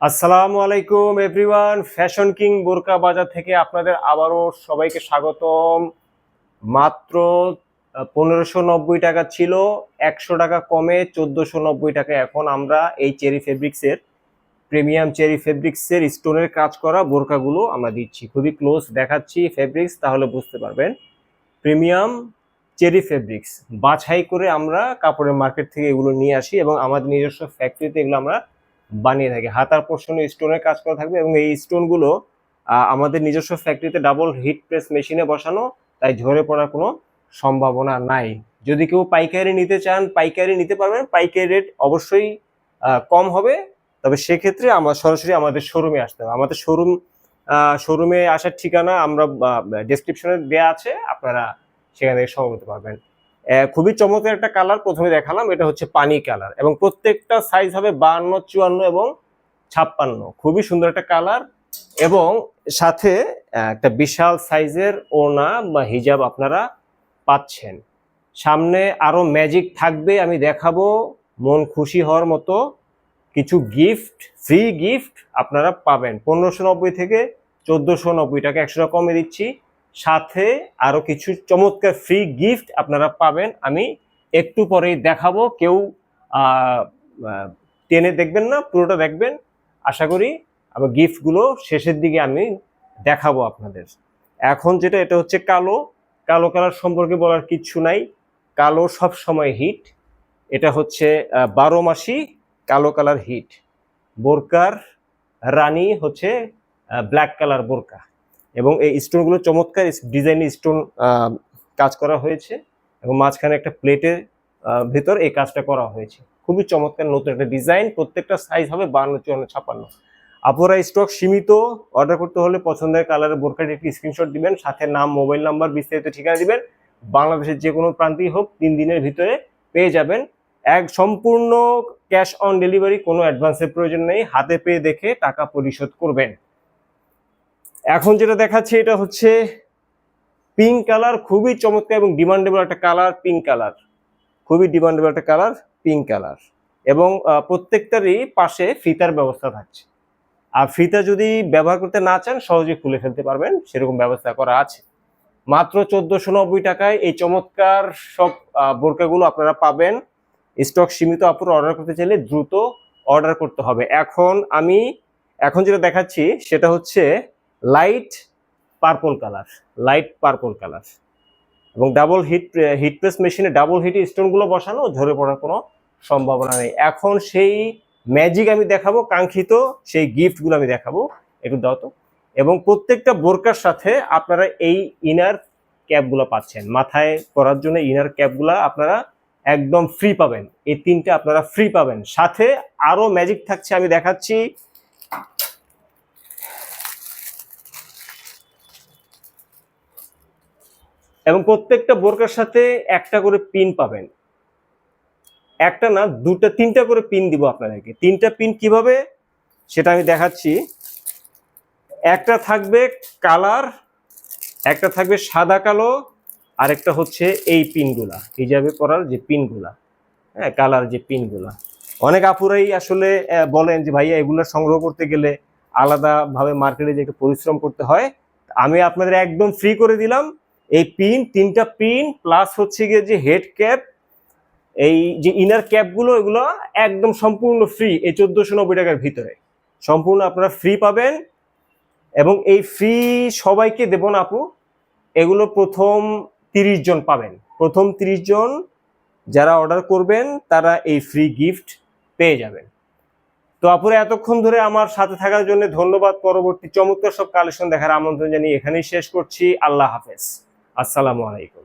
আসসালামু আলাইকুম everyone fashion king বোরকা বাজার থেকে আপনাদের আবারও সবাইকে স্বাগতম। মাত্র পনেরোশো নব্বই টাকা ছিল, একশো টাকা কমে চোদ্দোশো নব্বই টাকা। এখন আমরা এই চেরি ফেব্রিক্সের প্রিমিয়াম চেরি ফেব্রিক্সের স্টোনের কাজ করা বোরকাগুলো আমরা দিচ্ছি। খুবই ক্লোজ দেখাচ্ছি ফেব্রিক্স তাহলে বুঝতে পারবেন। প্রিমিয়াম চেরি ফেব্রিক্স বাছাই করে আমরা কাপড়ের মার্কেট থেকে এগুলো নিয়ে আসি এবং আমাদের নিজস্ব ফ্যাক্টরিতে এগুলো আমরা বানিয়ে থাকি। হাতার পোর্শনে স্টোনের কাজ করা থাকবে এবং এই স্টোনগুলো আমাদের নিজস্ব ফ্যাক্টরিতে ডাবল হিট প্রেস মেশিনে বসানো, তাই ঝরে পড়ার কোনো সম্ভাবনা নাই। যদি কেউ পাইকারি নিতে চান, পাইকারি নিতে পারবেন। পাইকারি রেট অবশ্যই কম হবে। তবে সেক্ষেত্রে আমার সরাসরি আমাদের শোরুমে আসতে হবে। আমাদের শোরুম শোরুমে আসার ঠিকানা আমরা ডেসক্রিপশনে দেওয়া আছে। আপনারা সেখান থেকে সংগ্রহ পারবেন। খুবই চমৎকার একটা কালার প্রথমে দেখালাম, এটা হচ্ছে পানি কালার এবং প্রত্যেকটা সাইজ হবে বাহান্ন, চুয়ান্ন এবং ছাপ্পান্ন। খুবই সুন্দর একটা কালার এবং সাথে একটা বিশাল সাইজের ওনা বা হিজাব আপনারা পাচ্ছেন। সামনে আরও ম্যাজিক থাকবে, আমি দেখাবো। মন খুশি হওয়ার মতো কিছু গিফট ফ্রি গিফট আপনারা পাবেন। পনেরোশো নব্বই থেকে চোদ্দোশো নব্বই টাকা একশো টাকা কমে দিচ্ছি। সাথে আরও কিছু চমৎকার ফ্রি গিফট আপনারা পাবেন। আমি একটু পরেই দেখাবো। কেউ টেনে দেখবেন না, পুরোটা দেখবেন। আশা করি আবার গিফটগুলো শেষের দিকে আমি দেখাবো আপনাদের। এখন যেটা, এটা হচ্ছে কালো। কালো কালার সম্পর্কে বলার কিচ্ছু নাই। কালো সব সময় হিট এটা হচ্ছে বারো মাসি কালো কালার হিট বোরকার রানী হচ্ছে ব্ল্যাক কালার বোরকা। এবং এই স্টোনগুলো চমৎকার ডিজাইন স্টোন কাজ করা হয়েছে এবং মাঝখানে একটা প্লেটের ভেতর এই কাজটা করা হয়েছে। খুবই চমৎকার নতুন একটা ডিজাইন, প্রত্যেকটা সাইজ হবে বান্ন, চুয়ান্ন, ছাপান্ন। আপনারা স্টক সীমিত, অর্ডার করতে হলে পছন্দের কালারের বোরকাটি একটি স্ক্রিনশট দিবেন, সাথে নাম, মোবাইল নাম্বার, বিস্তারিত ঠিকানা দিবেন। বাংলাদেশের যে কোনো প্রান্তেই হোক, তিন দিনের ভিতরে পেয়ে যাবেন। এক সম্পূর্ণ ক্যাশ অন ডেলিভারি, কোনো অ্যাডভান্সের প্রয়োজন নেই। হাতে পেয়ে দেখে টাকা পরিশোধ করবেন। এখন যেটা দেখাচ্ছে, এটা হচ্ছে পিঙ্ক কালার খুবই চমৎকার এবং ডিমান্ডেবল একটা কালার পিঙ্ক কালার খুবই ডিমান্ডেবল একটা কালার পিঙ্ক কালার এবং প্রত্যেকটারই পাশে ফিতার ব্যবস্থা থাকছে। আর ফিতা যদি ব্যবহার করতে না চান, সহজে খুলে ফেলতে পারবেন, সেরকম ব্যবস্থা করা আছে। মাত্র চোদ্দশো নব্বই টাকায় এই চমৎকার সব বোরকাগুলো আপনারা পাবেন। স্টক সীমিত, আপুর অর্ডার করতে চাইলে দ্রুত অর্ডার করতে হবে। এখন আমি, এখন যেটা দেখাচ্ছি, সেটা হচ্ছে light purple colour light purple colour এবং ডাবল হিট হিট প্রেস মেশিনে ডাবল হিট স্টোনগুলো বসানো, ঝরে পড়ার কোনো সম্ভাবনা নেই। এখন সেই ম্যাজিক আমি দেখাবো, কাঙ্ক্ষিত সেই গিফটগুলো আমি দেখাবো, একটু দাও তো। এবং প্রত্যেকটা বোরকার সাথে আপনারা এই ইনার ক্যাপগুলো পাচ্ছেন। মাথায় করার জন্য ইনার ক্যাপগুলো আপনারা একদম ফ্রি পাবেন। এই তিনটে আপনারা ফ্রি পাবেন। সাথে আরও ম্যাজিক থাকছে, আমি দেখাচ্ছি এবং প্রত্যেকটা বোরকার সাথে একটা করে পিন পাবেন। একটা না, দুটা, তিনটা করে পিন দিব আপনাদেরকে। তিনটা পিন কীভাবে? সেটা আমি দেখাচ্ছি। একটা থাকবে কালার, একটা থাকবে সাদা কালো আর একটা হচ্ছে এই পিনগুলা হিজাবে পরার যে পিনগুলা হ্যাঁ কালার যে পিনগুলা অনেক আপুরাই আসলে বলেন যে, ভাইয়া, এগুলো সংগ্রহ করতে গেলে আলাদাভাবে মার্কেটে যে একটু পরিশ্রম করতে হয়। আমি আপনাদের একদম ফ্রি করে দিলাম। এই পিন তিনটা পিন প্লাস হচ্ছে গিয়ে যে হেড ক্যাপ এই যে ইনার ক্যাপগুলো এগুলো একদম সম্পূর্ণ ফ্রি এই চোদ্দোশো নব্বই টাকার ভিতরে। সম্পূর্ণ আপনারা ফ্রি পাবেন এবং এই ফ্রি সবাইকে দেব না আপু, এগুলো প্রথম তিরিশ জন পাবেন। প্রথম তিরিশ জন যারা অর্ডার করবেন, তারা এই ফ্রি গিফট পেয়ে যাবেন। তো আপুরা, এতক্ষণ ধরে আমার সাথে থাকার জন্য ধন্যবাদ। পরবর্তী চমৎকার সব কালেকশন দেখার আমন্ত্রণ জানিয়ে এখানেই শেষ করছি। আল্লাহ হাফেজ। আসসালামু আলাইকুম।